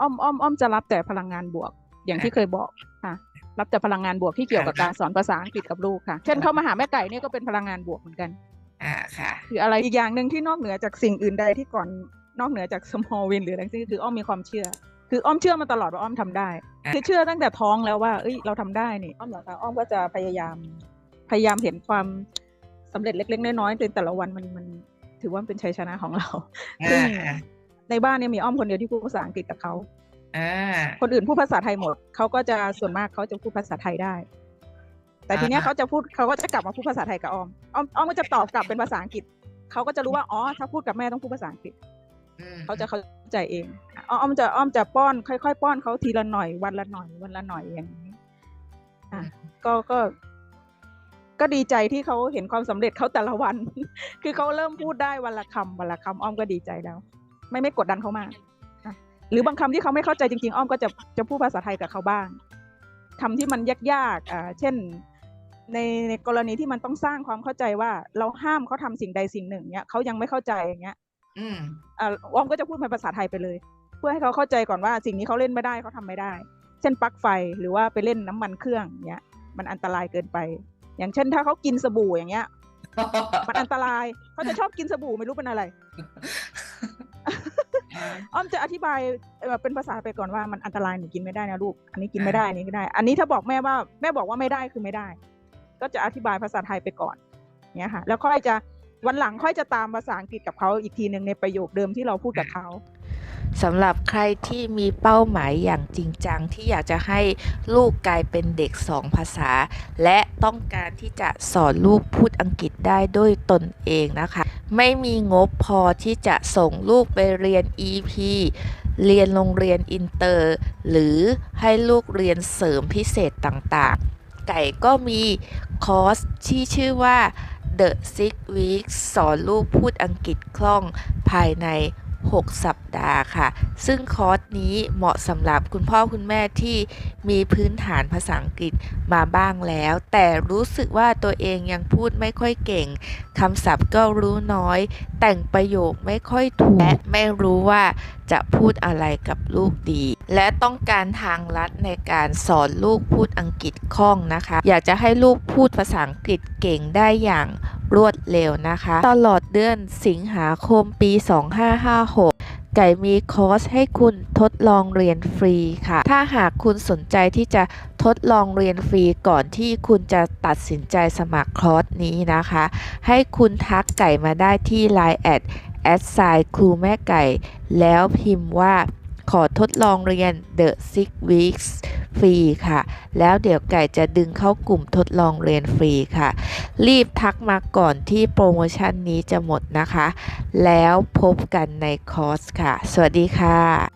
อ้อมอ้อมอ้อมจะรับแต่พลังงานบวก อย่างที่เคยบอกค่ะ รับแต่พลังงานบวกที่เกี่ยวกับการสอนภาษาอังกฤษกับลูกค่ะเช่นเข้ามาหาแม่ไก่เนี่ยก็เป็นพลังงานบวกเหมือนกัน อ่าค่ะ คืออะไรอีกอย่างหนึ่งที่นอกเหนือจากสิ่งอื่นใดที่ก่อนนอกเหนือจาก small win หรืออะไรทั้งสิ้นคืออ้อมมีความเชื่อ คืออ้อมเชื่อมาตลอดว่าอ้อมทำได้อะคือเชื่อตั้งแต่ท้องแล้วว่าเอ้ยเราทำได้นี่อ้อมหลังจากอ้อมก็จะพยายาม พยายามเห็นความสำเร็จเล็ก ๆ น้อยๆในแต่ละวันมันมันถือว่าเป็นชัยชนะของเราซึ่งอ่า ในบ้านเนี่ยมีอ้อมคนเดียวที่พูดภาษาอังกฤษกับเขาอ่าคนอื่นพูดภาษาไทยหมดเขาก็จะส่วนมากเขาจะพูดภาษาไทยได้ แต่ทีเนี้ยอ่าเขาจะพูดเขาก็จะกลับมาพูดภาษาไทยกับอ้อมอ้อมอ้อมก็จะตอบกลับเป็นภาษาอังกฤษเขาก็จะรู้ว่าอ๋อถ้าพูดกับแม่ต้องพูดภาษาอังกฤษอืมเขาจะเข้าใจเองอ้อมอ้อมจะอ้อมจะป้อน ค่อยๆป้อนเขาทีละหน่อยวันละหน่อยวันละหน่อยอย่างนี้อะก็ก็ก็ดีใจที่เขาเห็นความสำเร็จเขาแต่ละวัน คือเขาเริ่มพูดได้วันละคำวันละคำอ้อมก็ดีใจแล้ว ไม่ไม่กดดันเขามากอะหรือบางคำที่เขาไม่เข้าใจจริง ๆ อ้อมก็จะจะพูดภาษาไทยกับเขาบ้างคำที่มันยากๆอ่าเช่นในในกรณีที่มันต้องสร้างความเข้าใจว่า เราห้ามเขาทำสิ่งใดสิ่งหนึ่งเนี้ยเขายังไม่เข้าใจอย่างเงี้ย อืมอ่าอ้อมก็จะพูดเป็นภาษาไทยไปเลย เพื่อให้เขาเข้าใจก่อนว่าสิ่งนี้เขาเล่นไม่ได้เขาทำไม่ได้ เช่นปลั๊กไฟหรือว่าไปเล่นน้ำมันเครื่องเนี้ยมันอันตรายเกินไป อย่างเช่นถ้าเขากินสบู่อย่างเงี้ยมันอันตรายเขาจะชอบกินสบู่ไม่รู้เป็นอะไร อ้อมจะอธิบายแบบเป็นภาษาไปก่อนว่ามันอันตรายหนูกินไม่ได้นะลูก อันนี้กินไม่ได้อันนี้ไม่ได้ อันนี้ถ้าบอกแม่ว่าแม่บอกว่าไม่ได้คือไม่ได้ ก็จะอธิบายภาษาไทยไปก่อนเนี้ยค่ะ แล้วค่อยจะวันหลังค่อยจะตามภาษาอังกฤษกับเขาอีกทีหนึ่งในประโยคเดิมที่เราพูดกับเขาสำหรับใครที่มีเป้าหมายอย่างจริงจังที่อยากจะให้ลูกกลายเป็นเด็กสองภาษา และต้องการที่จะสอนลูกพูดอังกฤษได้ด้วยตนเองนะคะ ไม่มีงบพอที่จะส่งลูกไปเรียน EP เรียนโรงเรียนอินเตอร์ หรือให้ลูกเรียนเสริมพิเศษต่างๆ ไก่ก็มีคอร์สที่ชื่อว่า The Six Weeks สอนลูกพูดอังกฤษคล่องภายใน 6 สัปดาห์ค่ะ ซึ่งคอร์สนี้เหมาะสำหรับคุณพ่อคุณแม่ที่มีพื้นฐานภาษาอังกฤษมาบ้างแล้ว แต่รู้สึกว่าตัวเองยังพูดไม่ค่อยเก่งคำศัพท์ก็รู้น้อย แต่งประโยคไม่ค่อยถูกและไม่รู้ว่าจะพูดอะไรกับลูกดี และต้องการทางลัดในการสอนลูกพูดอังกฤษคล่องนะคะ อยากจะให้ลูกพูดภาษาอังกฤษเก่งได้อย่าง รวดเร็วนะคะ ตลอดเดือนสิงหาคมปี 2556 ไก่มีคอร์สให้คุณทดลองเรียนฟรีค่ะ ถ้าหากคุณสนใจที่จะทดลองเรียนฟรีก่อนที่คุณจะตัดสินใจสมัครคอร์สนี้นะคะ ให้คุณทักไก่มาได้ที่ Line แอดแอดไซครูแม่ไก่ แล้วพิมพ์ว่าขอทดลองเรียน The Six Weeks ฟรีค่ะ แล้วเดี๋ยวไก่จะดึงเข้ากลุ่มทดลองเรียนฟรีค่ะ รีบทักมาก่อนที่โปรโมชั่นนี้จะหมดนะคะ แล้วพบกันในคอร์สค่ะ สวัสดีค่ะ